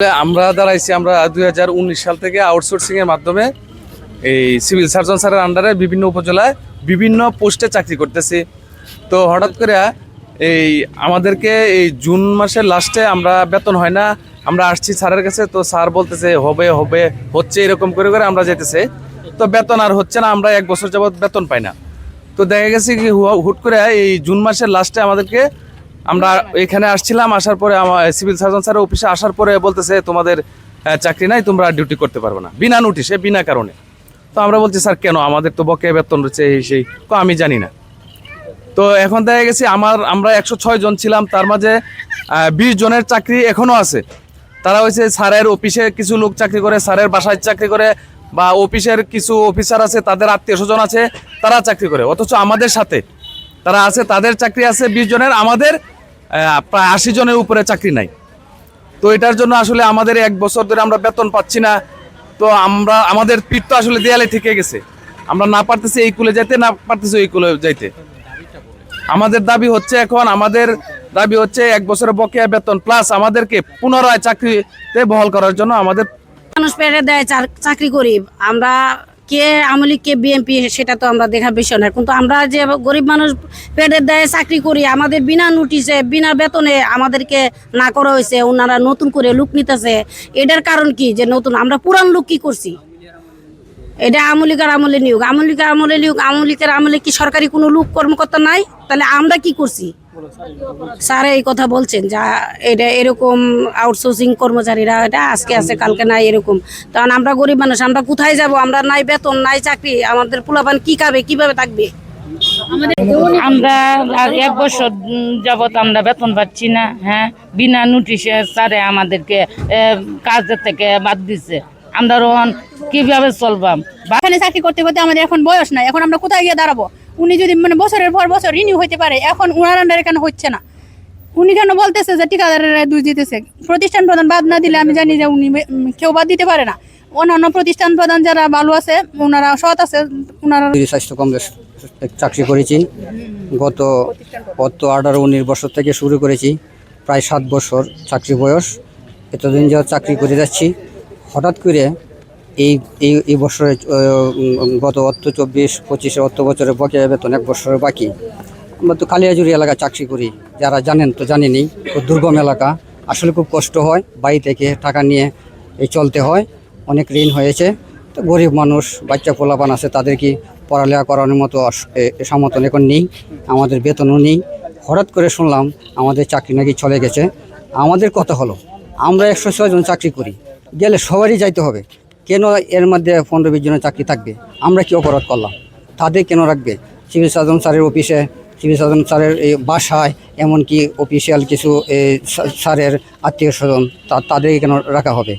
আমরা দাঁড়াইছি আমরা দু হাজার উনিশ সাল থেকে আউটসোর্সিং এর মাধ্যমে এই সিভিল সার্জন স্যারের আন্ডারে বিভিন্ন উপজেলায় বিভিন্ন পোস্টে চাকরি করতেছি। তো হঠাৎ করে এই আমাদেরকে এই জুন মাসের লাস্টে আমরা বেতন হয় না, আমরা আসছি স্যারের কাছে, তো স্যার বলতেছে, হবে হবে, হচ্ছে এরকম করে করে আমরা যেতেছে। তো বেতন আর হচ্ছে না, আমরা এক বছর যাবত বেতন পাই না। তো দেখা গেছে কি হুট করে এই জুন মাসের লাস্টে আমাদেরকে আমরা এখানে আসছিলাম আসার পরে আমার সিভিল সার্জন স্যারের অফিসে আসার পরে বলতেছে তোমাদের চাকরি নাই তোমরা ডিউটি করতে পারবে না। বিনা নোটিশে বিনা কারণে। তো আমরা বলছি স্যার কেন? আমাদের তো বকেয়া বেতন রয়েছে এই সেই। তো আমি জানি না। তো এখন দেখা গেছে আমার আমরা একশো ছয় জন ছিলাম তার মাঝে বিশ জনের চাকরি এখনও আছে। তারা হয়েছে স্যারের অফিসে কিছু লোক চাকরি করে স্যারের বাসায় চাকরি করে বা অফিসের কিছু অফিসার আছে তাদের আত্মীয় স্বজন আছে তারা চাকরি করে। অথচ আমাদের সাথে তারা আছে তাদের চাকরি আছে বিশ জনের আমাদের প্রায় আশি জনের উপরে চাকরি নাই। তো এটার জন্য আসলে আমাদের এক বছর ধরে আমরা বেতন পাচ্ছি না। তো আমরা, আমাদের পিঠ তো আসলে দেয়ালে থেকে গেছে। আমরা না পারতেছি এই কুলে যাইতে, না পারতেছি ওই কুলে যাইতে। আমাদের দাবি হচ্ছে এখন, আমাদের দাবি হচ্ছে এক বছরের বকেয়া বেতন প্লাস আমাদেরকে পুনরায় চাকরিতে বহাল করার জন্য আমাদের মানুষ পেটে দেয় চাকরি করি। আমরা কে আমলি কে বিএনপি, সেটা তো আমরা দেখার বিষয় না। কিন্তু আমরা যে গরিব মানুষ পেটের দেয় চাকরি করি, আমাদের বিনা নোটিশে বিনা বেতনে আমাদেরকে না করা হয়েছে, ওনারা নতুন করে লুক নিতেছে। এটার কারণ কি? যে নতুন, আমরা পুরান লোক কি করছি? এটা আমলিকার আমলে নিয়োগ। আমলিকার আমলে নিয়োগ আমলিকার আমলে কি সরকারি কোনো লোক কর্মকর্তা নাই? তাহলে আমরা কি করছি? স্যার এই কথা বলছেন যা এটা এরকম আউটসোর্সিং কর্মচারীরা এটা আজকে আছে কালকে নাই এরকম। কারণ আমরা গরিব মানুষ আমরা কোথায় যাব? আমরা নাই বেতন নাই চাকরি আমাদের পোলাপান কি খাবে কীভাবে থাকবে? আমরা এক বছর যাবত আমরা বেতন পাচ্ছি না হ্যাঁ? বিনা নোটিশে স্যারে আমাদেরকে কাজের থেকে বাদ দিছে। আমরা রোহন কীভাবে চলবাম? এখানে চাকরি করতে করতে আমাদের এখন বয়স নাই এখন আমরা কোথায় গিয়ে দাঁড়াবো? উনি যদি মানে বছরের পর বছর রিনিউ হইতে পারে, এখন উনার আন্ডারে কেন হচ্ছে না? উনি কেন বলতেছে যে ঠিকাদারেরা দুষ দিতেছে? প্রতিষ্ঠান প্রধান বাদ না দিলে আমি জানি যে উনি কেউ বাদ দিতে পারে না। অন্যান্য প্রতিষ্ঠান প্রধান যারা ভালো আছে ওনারা সৎ আছে ওনারা স্বাস্থ্য কংগ্রেস চাকরি করেছি। গত গত আঠারো উনিশ বছর থেকে শুরু করেছি। প্রায় সাত বছর চাকরি বয়স। এতদিন যা চাকরি করে যাচ্ছি, হঠাৎ করে এই এই এই বছরে গত অর্থ চব্বিশ, পঁচিশে অর্থ বছরে বকেয়া বেতন এক বছরের বাকি। আমরা তো কালিয়াজুরি এলাকায় চাকরি করি, যারা জানেন তো জানেনই, খুব দুর্গম এলাকা। আসলে খুব কষ্ট হয়, বাড়ি থেকে টাকা নিয়ে এই চলতে হয়, অনেক ঋণ হয়েছে। তো গরিব মানুষ, বাচ্চা পোলাপান আছে তাদের কি পড়ালেখা করানোর মতো সমর্থন এখন নেই, আমাদের বেতনও নেই। হঠাৎ করে শুনলাম, আমাদের চাকরি নাকি চলে গেছে। আমাদের কথা হলো, আমরা একশো ছয় জন চাকরি করি, গেলে সবারই যাইতে হবে। কেন এর মধ্যে পনেরো বিশ জনের চাকরি থাকবে? আমরা কি অপরাধ করলাম? তাদের কেন রাখবে? সিভিল সার্জন স্যারের অফিসে, সিভিল সার্জন স্যারের এই বাসায়, এমনকি অফিসিয়াল কিছু, এই স্যারের আত্মীয় স্বজন তাদের কেন রাখা হবে?